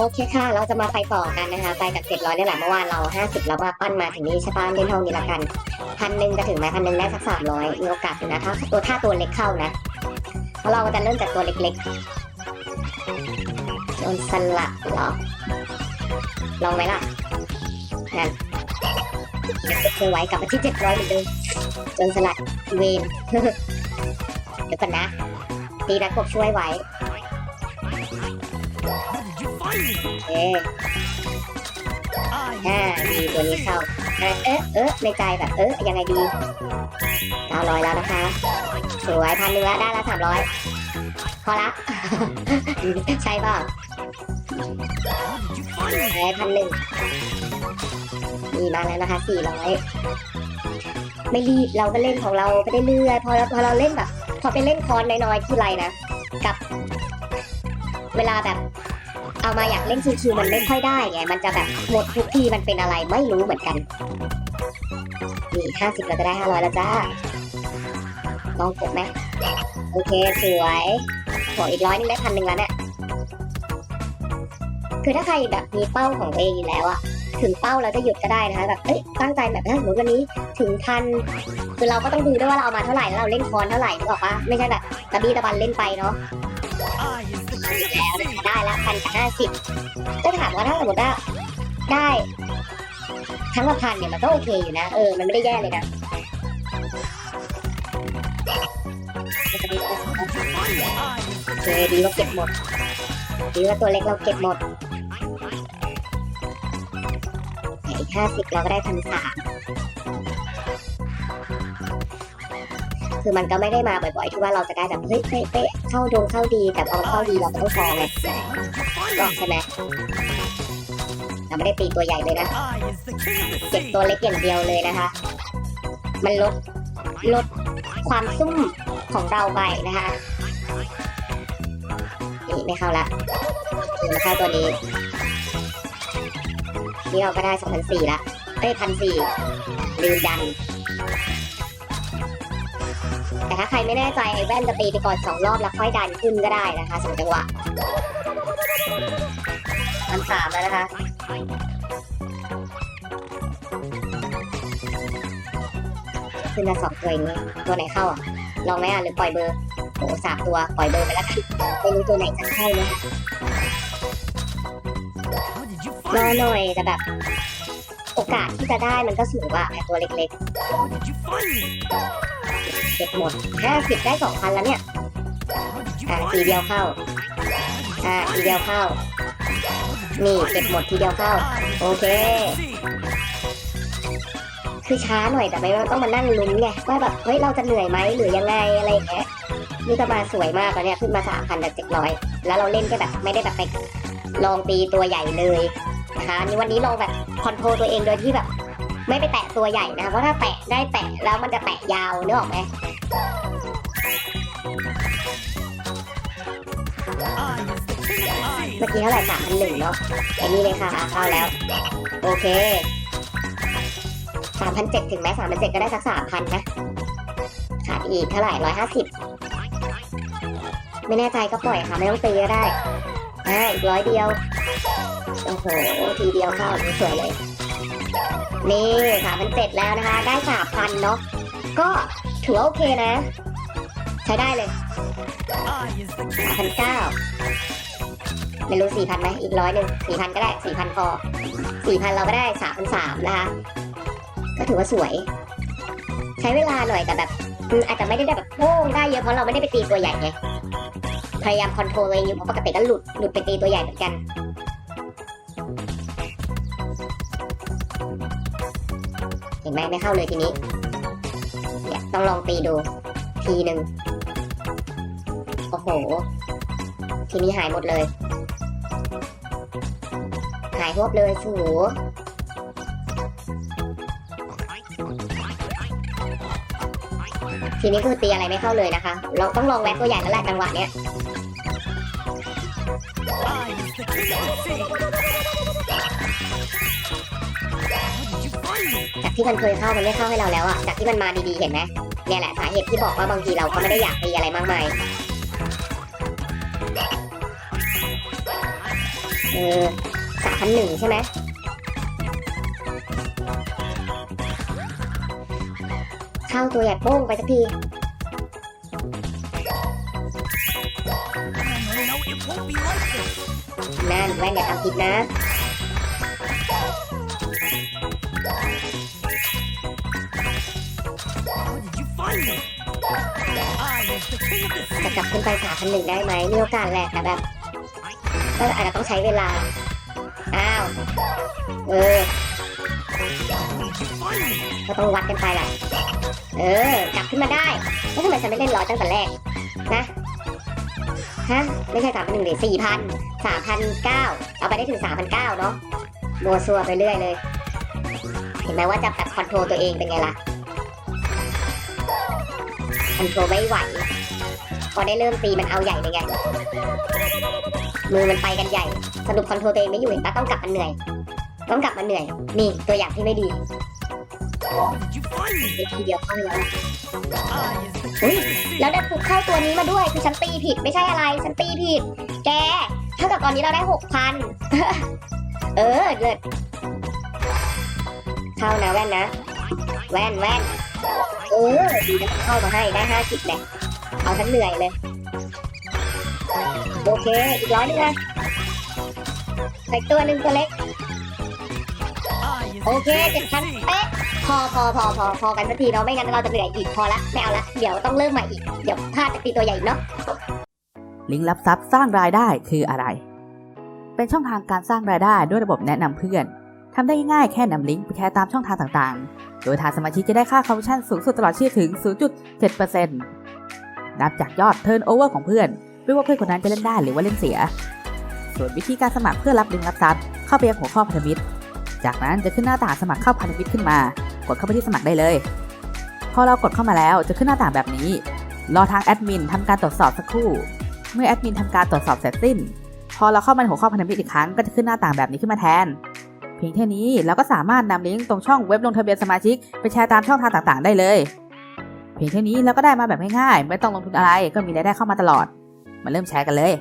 โอเคค่ะ เราจะมาไปต่อกันนะคะไปจากเจ็ดร้อยนี่แหละเมื่อวานเราห้าสิบแล้วว่าปั้นมาถึงนี้ใช่ปะเล่นห้องนี้ละกันพันหนึ่งจะถึงไหมพันหนึ่งได้สักสามร้อยมีโอกาสอยู่นะถ้าตัวถ้าตัวเล็กเข้านะเราจะเริ่มจากตัวเล็กๆโดนสลัดเหรอลองไหมล่ะนั่นเคยไว้กลับมาที่เจ็ดร้อยเหมือนเดิมโดนสลัดเวนเดี๋ยวก่อนนะตีนักกช่วยไว้ เคอ่าดีตัวนี้เข้าอ่เอ๊ะเอ๊ะในใจแบบเอ๊ะยังไงดีเก้าร้อยแล้วนะคะสวยพันหนึ่งละได้ละสามร้อยพอละใช่ป่า how did you find me? ไอ้พันหนึ่งมีมาแล้วนะคะสี่ร้อยไม่รีบเราก็เล่นของเราไปได้เรื่อยพอเราพอเราเล่นแบบ พอไปเล่นคอนน้อยๆที่ไรนะกับ เวลาแบบ เอามาอยากเล่นชิวๆมันไม่ค่อยได้ไง มันจะแบบหมดทุกทีมันเป็นอะไรไม่รู้เหมือนกัน นี่ห้าสิบเราจะได้ห้าร้อยแล้วจ้า ลองกดไหม โอเค สวยขออีกร้อยนึงได้พันหนึ่งแล้วเนี่ย คือถ้าใครแบบมีเป้าของตัวเองอยู่แล้วอะถึงเป้าเราจะหยุดก็ได้นะคะแบบเอ้ยตั้งใจแบบถ้าสมมติวันนี้ถึงพันคือเราก็ต้องดูด้วยว่าเราเอามาเท่าไหร่แล้วเราเล่นคอนเท่าไหร่นึกออกปะไม่ใช่แบบตะบี้ตะบันเล่นไปเนาะ I is the king of แล้วได้ละพันกับห้าสิบก็ถามว่าถ้าสมมติว่าได้ทั้งละพันเนี่ยมันก็โอเคอยู่นะ เออ มันไม่ได้แย่เลยนะ How did you find me? I is โอเคดีว่าเก็บหมดดีว่าตัวเล็กเราเก็บหมดอีกห้าสิบเราก็ได้พันสาม คือมันก็ไม่ได้มาบ่อยๆที่ว่าเราจะได้แบบเฮ้ยเป๊ะเป๊ะเข้าดวงเข้าดีแต่พอมันเข้าดีเราก็ต้องฟองไงก็ใช่ไหมเราไม่ได้ตีตัวใหญ่เลยนะเก็บตัวเล็กอย่างเดียวเลยนะคะ มันลดลดความซุ่มของเราไปนะคะนี่ไม่เข้าละถึงมาเข้าตัวนี้นี่เราก็ได้สองพันสี่ละเอ้ยพันสี่ลืมดัน ถ้าใครไม่แน่ใจไอ้แว่นจะตีไปก่อนสองรอบแล้วค่อยดันขึ้นก็ได้นะคะสองจังหวะพันสามแล้วนะคะขึ้นมาสองตัวอย่างนี้ตัวไหนเข้าอะลองไหมอะหรือปล่อยเบอร์โอ้สามตัวปล่อยเบอร์ไปแล้วกันไม่รู้ตัวไหนจะเข้านะ How did you รอหน่อยแต่แบบโอกาสที่จะได้มันก็สูงกว่าไอ้ตัวเล็กๆ เก็บหมดห้าสิบได้สองพันแล้วเนี่ย อ่าทีเดียวเข้า อ่าทีเดียวเข้า นี่เก็บหมดทีเดียวเข้า โอเค คือช้าหน่อยแต่ไม่ต้องมานั่งลุ้นไงว่าแบบเฮ้ยเราจะเหนื่อยไหมหรือยังไงอะไรอย่างเงี้ยนี่ก็มาสวยมากตอนเนี้ยขึ้นมาสามพันจากเจ็ดร้อยแล้วเราเล่นก็แบบไม่ได้แบบไปลองตีตัวใหญ่เลยนะคะนี่วันนี้ลองแบบคอนโทรลตัวเองโดยที่แบบ ไม่ไปแตะตัวใหญ่นะเพราะถ้าแตะได้แตะแล้วมันจะแตะยาวเนึกออกไหม เมื่อกี้เท่าไหร่สามพันหนึ่งเนาะไอ้นี่เลยค่ะเข้าแล้ว โอเคสามพันเจ็ดถึงไหมสามพันเจ็ดก็ได้สักสามพันนะ ขาดอีกเท่าไหร่ร้อยห้าสิบไม่แน่ใจก็ปล่อยค่ะ ไม่ต้องตีก็ได้อ่าอีกร้อยเดียว โอ้โห ทีเดียวเข้าสวยเลย นี่สามพันเจ็ดแล้วนะคะ ได้สามพันเนาะ ก็ถือว่าโอเคนะ ใช้ได้เลยสามพันเก้า ไม่รู้สี่พันไหมอีกร้อยหนึ่งสี่พันก็ได้สี่พันพอสี่พันเราก็ได้สามพันสามนะคะ ก็ถือว่าสวย ใช้เวลาหน่อยแต่แบบอาจจะไม่ได้แบบโป้งได้เยอะเพราะเราไม่ได้ไปตีตัวใหญ่ไงพยายามคอนโทรลตัวเองอยู่เพราะปกติก็หลุดหลุดไปตีตัวใหญ่เหมือนกันเห็นไหมไม่เข้าเลยทีนี้เนี่ยต้องลองตีดู ทีหนึ่งโอ้โห ทีนี้หายหมดเลย หายหวบเลยสูทีนี้คือตีอะไรไม่เข้าเลยนะคะ เราต้องลองแวะตัวใหญ่แล้วแหละจังหวะเนี้ยจากที่มันเคยเข้ามันไม่เข้าให้เราแล้วอะจากที่มันมาดีๆเห็นไหมเนี่ยแหละสาเหตุที่บอกว่าบางทีเราก็ไม่ได้อยากตีอะไรมากมายเออ พันหนึ่งใช่ไหมเข้าตัวใหญ่โป้งไปสักทีนั่นแว่นอย่าทำผิดนะจะกลับขึ้นไปสามพันหนึ่งได้ไหมมีโอกาสแหละแต่แบบก็อาจจะต้องใช้เวลา อ้าว เออ ก็ต้องวัดกันไปแหละ เออกลับขึ้นมาได้ แล้วทำไมฉันไม่เล่นร้อยตั้งแต่แรก นะ ฮะ ไม่ใช่สามพันหนึ่งหรือสี่พันสามพันเก้าเอาไปได้ถึงสามพันเก้าเนาะมัวซัวไปเรื่อยเลย เห็นไหมว่าจะแบบคอนโทรลตัวเองเป็นไงล่ะคอนโทรลไม่ไหว พอได้เริ่มตีมันเอาใหญ่เลยไง มือมันไปกันใหญ่ สรุปคอนโทรลตัวเองไม่อยู่เห็นปะต้องกลับมาเหนื่อย ต้องกลับมาเหนื่อย นี่ตัวอย่างที่ไม่ดีทีเดียวเข้าแล้ว I is the Ui, king of the sea. แล้วได้ปลุกเข้าตัวนี้มาด้วยคือฉันตีผิดไม่ใช่อะไรฉันตีผิด แกเท่ากับตอนนี้เราได้หกพันเออเลิศเข้านะแว่นนะ แว่นแว่นเออดีนะเข้ามาให้ได้ห้าสิบเลยเอาทั้งเหนื่อยเลย โอเค อีกร้อยหนึงนะใส่ตัวหนึ่งตัวเล็ก โอเคเจ็ดพันเป๊ะพอพอพอพอพอกันสักทีเนาะไม่งั้นเราจะเหนื่อยอีกพอละไม่เอาละเดี๋ยวต้องเริ่มใหม่อีก เดี๋ยวพลาดจะตีตัวใหญ่อีกเนาะลิงก์รับทรัพย์สร้างรายได้คืออะไร เป็นช่องทางการสร้างรายได้ด้วยระบบแนะนำเพื่อนทำได้ง่ายแค่นำลิงก์ไปแชร์ตามช่องทางต่างๆ โดยทางสมาชิกจะได้ค่าคอมมิชชั่นสูงสุดตลอดชีพถึง 0.7%นับจากยอดเทิร์นโอเวอร์ของเพื่อน ไม่ว่าเพื่อนคนนั้นจะเล่นได้หรือว่าเล่นเสีย ส่วนวิธีการสมัครเพื่อรับลิงก์รับทรัพย์เข้าไปยังหัวข้อพันธมิตร จากนั้นจะขึ้นหน้าต่างสมัครเข้าพันธมิตรขึ้นมา กดเข้าไปที่สมัครได้เลย พอเรากดเข้ามาแล้วจะขึ้นหน้าต่างแบบนี้ รอทางแอดมินทำการตรวจสอบสักครู่ เมื่อแอดมินทำการตรวจสอบเสร็จสิ้น พอเราเข้ามาในหัวข้อพันธมิตรอีกครั้งก็จะขึ้นหน้าต่างแบบนี้ขึ้นมาแทนเพียงแค่นี้เราก็สามารถนำลิงก์ตรงช่องเว็บลงทะเบียนสมาชิกไปแชร์ตามช่องทางต่างๆ ได้เลย เพียงแค่นี้เราก็ได้มาแบบง่ายๆ ไม่ต้องลงทุนอะไรก็มีรายได้เข้ามาตลอด มาเริ่มแชร์กันเลย